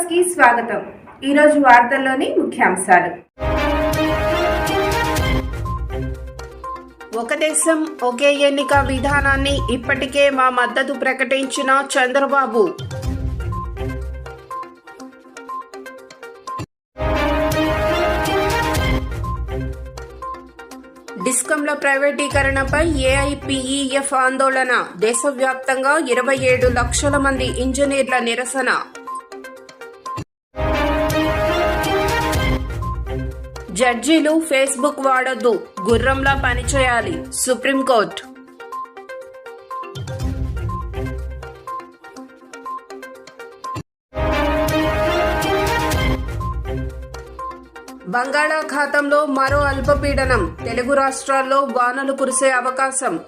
న్యూస్కి స్వాగతం. ఈరోజు వార్తల్లోని ముఖ్యాంశాలు. ఒక దేశం ఒకే ఎన్నిక విధానాన్ని ఇప్పటికే మా మద్దతు ప్రకటించిన చంద్రబాబు. డిస్కంల ప్రైవేటీకరణపై ఏఐపిఈఎఫ్ ఆందోళన. దేశవ్యాప్తంగా ఇరవై ఏడు లక్షల మంది ఇంజనీర్ల నిరసన. జడ్జీలు ఫేస్బుక్ వాడొద్దు గుర్రంలా పనిచేయాలి సుప్రీంకోర్టు. బంగాళాఖాతంలో మరో అల్పపీడనం తెలుగు రాష్ట్రాల్లో వానలు కురిసే అవకాశం.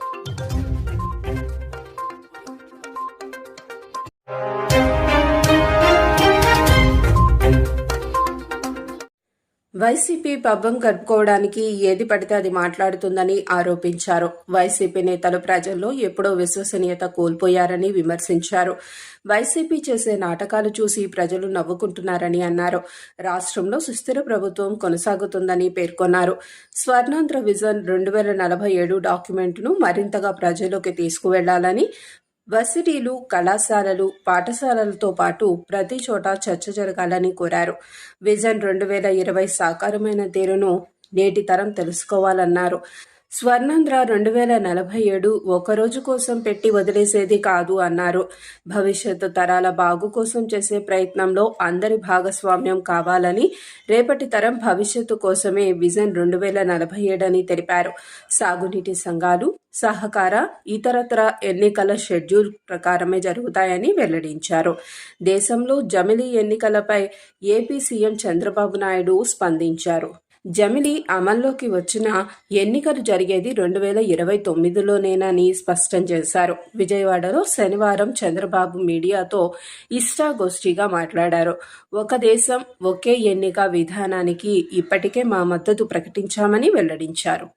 వైసీపీ పబ్బం గడుపుకోవడానికి ఏది పడితే అది మాట్లాడుతుందని ఆరోపించారు. వైసీపీ నేతలు ప్రజల్లో ఎప్పుడో విశ్వసనీయత కోల్పోయారని విమర్శించారు. వైసీపీ చేసే నాటకాలు చూసి ప్రజలు నవ్వుకుంటున్నారని అన్నారు. రాష్ట్రంలో సుస్థిర ప్రభుత్వం కొనసాగుతుందని పేర్కొన్నారు. స్వర్ణాంధ్ర విజన్ రెండు వేల నలభై ఏడు డాక్యుమెంట్ను మరింతగా ప్రజల్లోకి తీసుకువెళ్ళాలని వర్సిటీలు కళాశాలలు పాఠశాలలతో పాటు ప్రతి చోట చర్చ జరగాలని కోరారు. విజన్ రెండు వేల ఇరవై సాకారమైన తీరును నేటి తరం తెలుసుకోవాలన్నారు. స్వర్ణాంధ్ర రెండు వేల నలభై ఏడు ఒకరోజు కోసం పెట్టి వదిలేసేది కాదు అన్నారు. భవిష్యత్తు తరాల బాగు కోసం చేసే ప్రయత్నంలో అందరి భాగస్వామ్యం కావాలని రేపటి తరం భవిష్యత్తు కోసమే విజన్ రెండు వేల నలభై ఏడని తెలిపారు. సాగునీటి సంఘాలు సహకార ఇతరత్ర ఎన్నికల షెడ్యూల్ ప్రకారమే జరుగుతాయని వెల్లడించారు. దేశంలో జమిలీ ఎన్నికలపై ఏపీ సీఎం చంద్రబాబు నాయుడు స్పందించారు. జమిలి అమల్లోకి వచ్చిన ఎన్నికలు జరిగేది రెండు వేల ఇరవై తొమ్మిదిలోనేనని స్పష్టం చేశారు. విజయవాడలో శనివారం చంద్రబాబు మీడియాతో ఇష్టాగోష్ఠిగా మాట్లాడారు. ఒక దేశం ఒకే ఎన్నిక విధానానికి ఇప్పటికే మా మద్దతు ప్రకటించామని వెల్లడించారు.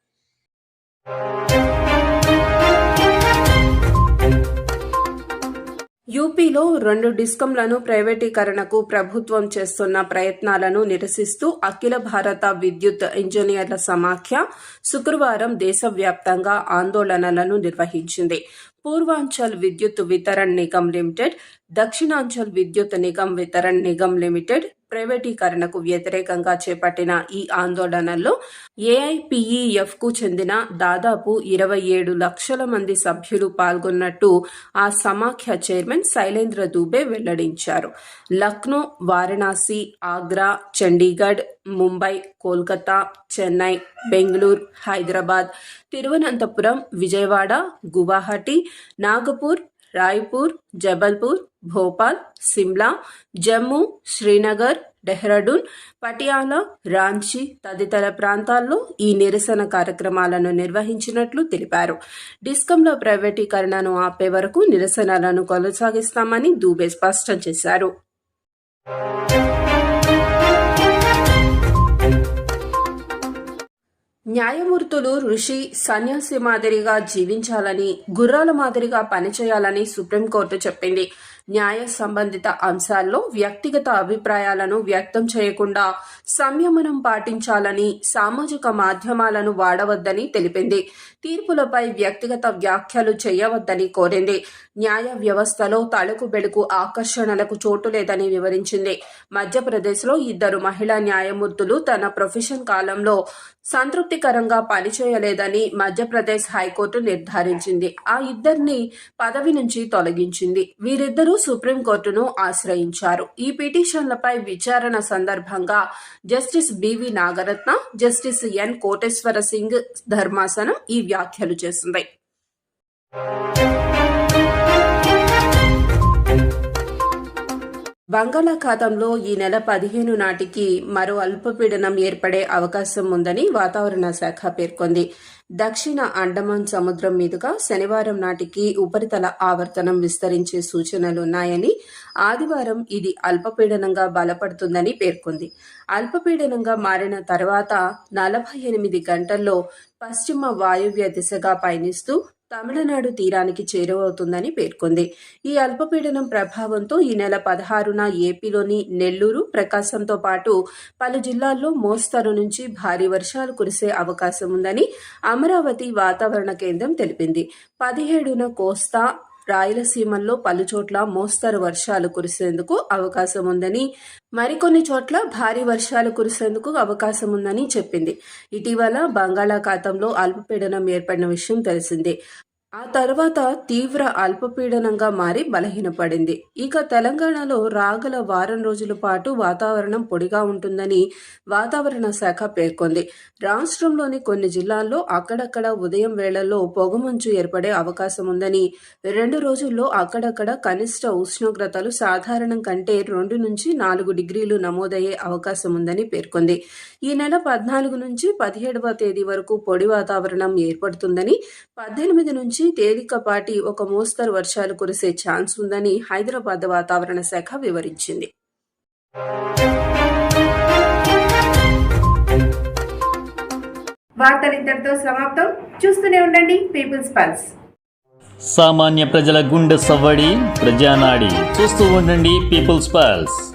యూపీలో రెండు డిస్కంలను ప్రైవేటీకరణకు ప్రభుత్వం చేస్తున్న ప్రయత్నాలను నిరసిస్తూ అఖిల భారత విద్యుత్ ఇంజనీర్ల సమాఖ్య శుక్రవారం దేశవ్యాప్తంగా ఆందోళనలను నిర్వహించింది. పూర్వాంచల్ విద్యుత్ వితరణ్ నిగమ్ లిమిటెడ్ దక్షిణాంచల్ విద్యుత్ నిగమ్ వితరణ్ నిగమ్ లిమిటెడ్ ప్రైవేటీకరణకు వ్యతిరేకంగా చేపట్టిన ఈ ఆందోళనల్లో ఏఐపిఈఎఫ్కు చెందిన దాదాపు ఇరవై ఏడు లక్షల మంది సభ్యులు పాల్గొన్నట్టు ఆ సమాఖ్య చైర్మన్ శైలేంద్ర దూబే వెల్లడించారు. లక్నో వారణాసి ఆగ్రా చండీగఢ్ ముంబై కోల్కతా చెన్నై బెంగళూరు హైదరాబాద్ తిరువనంతపురం విజయవాడ గువాహటి నాగపూర్ రాయ్పూర్ జబల్పూర్ భోపాల్ సిమ్లా జమ్మూ శ్రీనగర్ డెహ్రాడూన్ పటియాలా రాంచీ తదితర ప్రాంతాల్లో ఈ నిరసన కార్యక్రమాలను నిర్వహించినట్లు తెలిపారు. డిస్కంలో ప్రైవేటీకరణను ఆపే వరకు నిరసనలను కొనసాగిస్తామని దూబే స్పష్టం చేశారు. న్యాయమూర్తులు ఋషి సన్యాసి మాదిరిగా జీవించాలని గుర్రాల మాదిరిగా పనిచేయాలని సుప్రీంకోర్టు చెప్పింది. న్యాయ సంబంధిత అంశాల్లో వ్యక్తిగత అభిప్రాయాలను వ్యక్తం చేయకుండా సంయమనం పాటించాలని సామాజిక మాధ్యమాలను వాడవద్దని తెలిపింది. తీర్పులపై వ్యక్తిగత వ్యాఖ్యలు చేయవద్దని కోరింది. న్యాయ వ్యవస్థలో తలుకు బెడుకు ఆకర్షణలకు చోటు లేదని వివరించింది. మధ్యప్రదేశ్లో ఇద్దరు మహిళా న్యాయమూర్తులు తన ప్రొఫెషన్ కాలంలో సంతృప్తికరంగా పనిచేయలేదని మధ్యప్రదేశ్ హైకోర్టు నిర్ధారించింది. ఆ ఇద్దరిని పదవి నుంచి తొలగించింది. వీరిద్దరూ సుప్రీంకోర్టును ఆశ్రయించారు. ఈ పిటిషన్లపై విచారణ సందర్భంగా justice B V Nagarathna justice N. Koteswara Singh ధర్మాసనం ఈ వ్యాఖ్యలు చేసింది బంగాళాఖాతంలో ఈ నెల పదిహేను నాటికి మరో అల్పపీడనం ఏర్పడే అవకాశం ఉందని వాతావరణ శాఖ పేర్కొంది. దక్షిణ అండమాన్ సముద్రం మీదుగా శనివారం నాటికి ఉపరితల ఆవర్తనం విస్తరించే సూచనలున్నాయని ఆదివారం ఇది అల్పపీడనంగా బలపడుతుందని పేర్కొంది. అల్పపీడనంగా మారిన తర్వాత నలభై ఎనిమిది గంటల్లో పశ్చిమ వాయువ్య దిశగా పయనిస్తూ తమిళనాడు తీరానికి చేరువవుతుందని పేర్కొంది. ఈ అల్పపీడనం ప్రభావంతో ఈ నెల పదహారున ఏపీలోని నెల్లూరు ప్రకాశంతో పాటు పలు జిల్లాల్లో మోస్తరు నుంచి భారీ వర్షాలు కురిసే అవకాశం ఉందని అమరావతి వాతావరణ కేంద్రం తెలిపింది. పదిహేడున కోస్తా రాయలసీమల్లో పలుచోట్ల మోస్తరు వర్షాలు కురిసేందుకు అవకాశం ఉందని మరికొన్ని చోట్ల భారీ వర్షాలు కురిసేందుకు అవకాశం ఉందని చెప్పింది. ఇటీవల బంగాళాఖాతంలో అల్పపీడనం ఏర్పడిన విషయం తెలిసిందే. ఆ తర్వాత తీవ్ర అల్పపీడనంగా మారి బలహీనపడింది. ఇక తెలంగాణలో రాగల వారం రోజుల పాటు వాతావరణం పొడిగా ఉంటుందని వాతావరణ శాఖ పేర్కొంది. రాష్ట్రంలోని కొన్ని జిల్లాల్లో అక్కడక్కడ ఉదయం వేళల్లో పొగమంచు ఏర్పడే అవకాశం ఉందని రెండు రోజుల్లో అక్కడక్కడ కనిష్ట ఉష్ణోగ్రతలు సాధారణం కంటే రెండు నుంచి నాలుగు డిగ్రీలు నమోదయ్యే అవకాశం ఉందని పేర్కొంది. ఈ నెల పద్నాలుగు నుంచి పదిహేడవ తేదీ వరకు పొడి వాతావరణం ఏర్పడుతుందని పద్దెనిమిది నుంచి తేలికపాటి ఒక మోస్తరు వర్షాలు కురిసే ఛాన్స్ ఉందని హైదరాబాద్ వాతావరణ శాఖ వివరించింది. వార్తలు ఇంతటితో సమాప్తం. చూస్తూనే ఉండండి పీపుల్స్ పల్స్. సామాన్య ప్రజల గుండె సవ్వడి ప్రజానాడి. చూస్తూ ఉండండి పీపుల్స్ పల్స్.